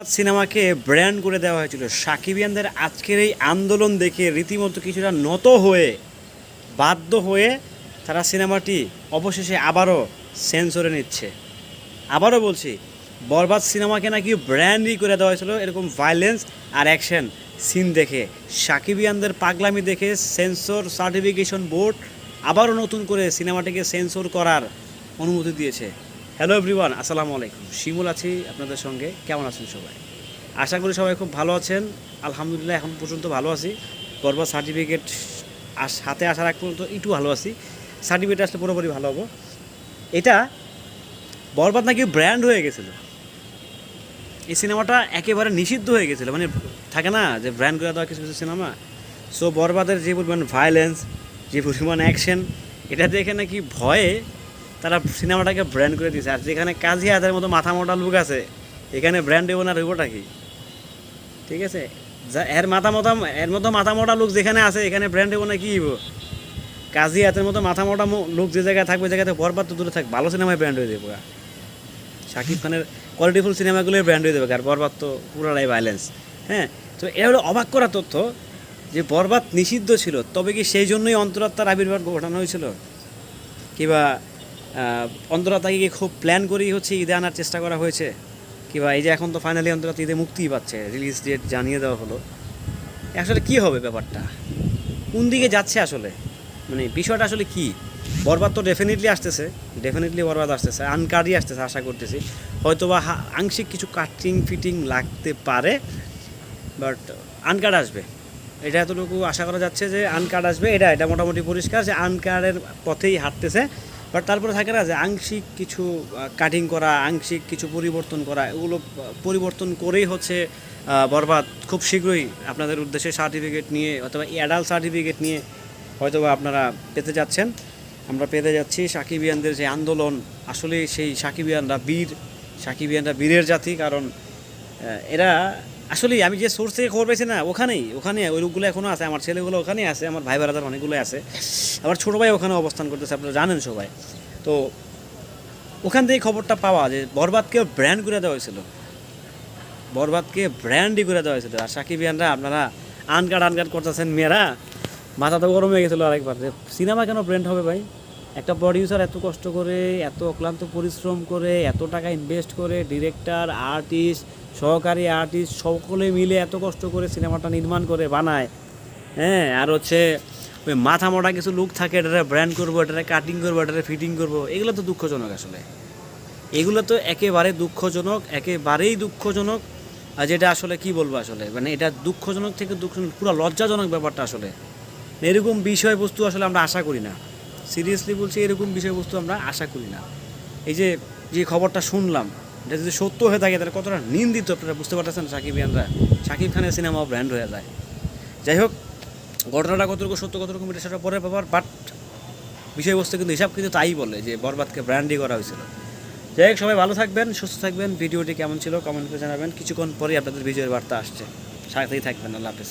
সিনেমাকে brand করে দেওয়া হয়েছিল। সাকিবিয়ানদের আজকের এই আন্দোলন দেখে রীতিমতো কিছুটা নত হয়ে, বাধ্য হয়ে তারা সিনেমাটি অবশেষে আবারও সেন্সরে নিচ্ছে। আবারও বলছি, বরবাদ সিনেমাকে নাকি ব্র্যান্ডই করে দেওয়া হয়েছিল এরকম ভায়োলেন্স আর অ্যাকশন সিন দেখে। সাকিবিয়ানদের পাগলামি দেখে সেন্সর সার্টিফিকেশন বোর্ড আবারও নতুন করে সিনেমাটিকে সেন্সর করার অনুমতি দিয়েছে। হ্যালো এভরিওয়ান আসসালামু আলাইকুম। শিমুল আছি আপনাদের সঙ্গে। কেমন আছেন সবাই? আশা করি সবাই খুব ভালো আছেন। আলহামদুলিল্লাহ, এখন পর্যন্ত ভালো আছি। বরবাদ সার্টিফিকেট হাতে আসার আগ পর্যন্ত একটু ভালো আছি। সার্টিফিকেট আসলে পুরোপুরি ভালো হব। এটা বরবাদ নাকি ব্র্যান্ড হয়ে গেছিল? এই সিনেমাটা একেবারে নিষিদ্ধ হয়ে গেছিল। মানে থাকে না যে ব্র্যান্ড করে দেওয়া কিছু কিছু সিনেমা? সো বরবাদের যে পরিমাণ ভায়োলেন্স যে পরিমাণ অ্যাকশন এটা দেখে নাকি ভয়ে তারা সিনেমাটাকে ব্র্যান্ড করে দিয়েছে আর যেখানে কাজী হাতের মতো মাথা মোটা লুক আছে, এখানে ব্র্যান্ড দেবো না রইবটা কি? ঠিক আছে? যা, এর মাথা মোটা, এর মতো মাথা মোটা লোক যেখানে আছে, এখানে ব্র্যান্ড দেবো না, কি হইব? কাজী হাতের মতো মাথা মোটা লোক যে জায়গায় থাকবে জায়গাতে বরবাদ তো দূরে থাক, ভালো সিনেমায় ব্র্যান্ড হয়ে দেবো শাকিব খানের কোয়ালিটিফুল সিনেমাগুলোই ব্র্যান্ড হয়ে দেবে আর বরবাদ তো পুরোটাই ভাইলেন্স হ্যাঁ? তো এটা হলো অবাক করা তথ্য যে বরবাদ নিষিদ্ধ ছিল, তবে কি সেই জন্যই অন্তরাত্মার আবির্ভাব ঘটানো হয়েছিল? কিংবা আহ, অন্তরাত্মাকে কি খুব প্ল্যান করেই হচ্ছে ঈদে আনার চেষ্টা করা হয়েছে। কিংবা এই যে এখন তো ফাইনালি অন্তরাত্মা ঈদে মুক্তিই পাচ্ছে রিলিজ ডেট জানিয়ে দেওয়া হলো। আসলে কি হবে ব্যাপারটা? কোন দিকে যাচ্ছে আসলে? মানে বিষয়টা আসলে কি? বরবাদ তো ডেফিনেটলি আসতেছে ডেফিনেটলি বরবাদ আসতেছে আনকারই আসতেছে আশা করতেছি। হয়তো বা আংশিক কিছু কাটিং ফিটিং লাগতে পারে বাট আনকার্ড আসবে। এটা এতটুকু আশা করা যাচ্ছে যে আনকার্ড আসবে। এটা এটা মোটামুটি পরিষ্কার যে আনকার্ডের পথেই হাঁটতেছে। বাট তারপরে থাকে না যে আংশিক কিছু কাটিং করা, আংশিক কিছু পরিবর্তন করা, এগুলো পরিবর্তন করেই হচ্ছে বরবাদ খুব শীঘ্রই আপনাদের উদ্দেশ্যে সার্টিফিকেট নিয়ে অথবা অ্যাডাল্ট সার্টিফিকেট নিয়ে হয়তো বা আপনারা পেতে যাচ্ছেন। আমরা পেতে যাচ্ছি সাকিবিয়ানদের যে আন্দোলন আসলে সেই সাকিবিয়ানরা বীর, সাকিবিয়ানরা বীরের জাতি কারণ এরা আসলে আমি যে সোর্স থেকে খবর পেয়েছি না, ওখানেই, ওখানে ওই লোকগুলো এখনও আছে, আমার ছেলেগুলো ওখানেই আছে, আমার ভাই বারাদার অনেকগুলো আছে। আমার ছোটো ভাই ওখানে অবস্থান করতেছে, আপনারা জানেন সবাই। তো ওখান থেকে খবরটা পাওয়া যে বরবাদকে ব্র্যান্ড করে দেওয়া হয়েছিল। বরবাদকে ব্র্যান্ডই করে দেওয়া হয়েছিল। আর সাকিবিয়ানরা আপনারা আনকাট আনকাট করতেছেন মেয়েরা, মাথা তো গরম হয়ে গেছিল আরেকবার। যে সিনেমা কেন ব্র্যান্ড হবে ভাই? একটা প্রডিউসার এত কষ্ট করে, এত অক্লান্ত পরিশ্রম করে, এত টাকা ইনভেস্ট করে ডিরেক্টর আর্টিস্ট সহকারী আর্টিস্ট সকলে মিলে এত কষ্ট করে সিনেমাটা নির্মাণ করে, বানায়। হ্যাঁ আর হচ্ছে ওই মাথা মোটা কিছু লুক থাকে, এটারে ব্র্যান্ড করব, এটারে কাটিং করব, এটারে ফিটিং করব, এগুলো তো দুঃখজনক আসলে। এগুলো তো একেবারে দুঃখজনক, একেবারেই দুঃখজনক। আর যেটা আসলে কি বলব আসলে মানে এটা দুঃখজনক থেকে দুঃখজনক, পুরো লজ্জাজনক ব্যাপারটা আসলে। এরকম বিষয়বস্তু আসলে আমরা আশা করি না। সিরিয়াসলি বলছি, এরকম বিষয়বস্তু আমরা আশা করি না। এই যে যে খবরটা শুনলাম, এটা যদি সত্য হয়ে থাকে, তাহলে কতটা নিন্দিত আপনারা বুঝতে পারতেছেন সাকিব ইয়ানরা? সাকিব খানের সিনেমাও ব্র্যান্ড হয়ে যায়। যাই হোক, ঘটনাটা কতটুকু সত্য, কতটুকু এটা সেটা পরের ব্যাপার বাট বিষয়বস্তু কিন্তু হিসাব কিন্তু তাই বলে যে বরবাদকে ব্র্যান্ডই করা হয়েছিল। যাই হোক, সবাই ভালো থাকবেন, সুস্থ থাকবেন, ভিডিওটি কেমন ছিল কমেন্ট করে জানাবেন। কিছুক্ষণ পরেই আপনাদের বিজয়ের বার্তা আসছে। সাথেই থাকবেন, আল্লাহ হাফেজ।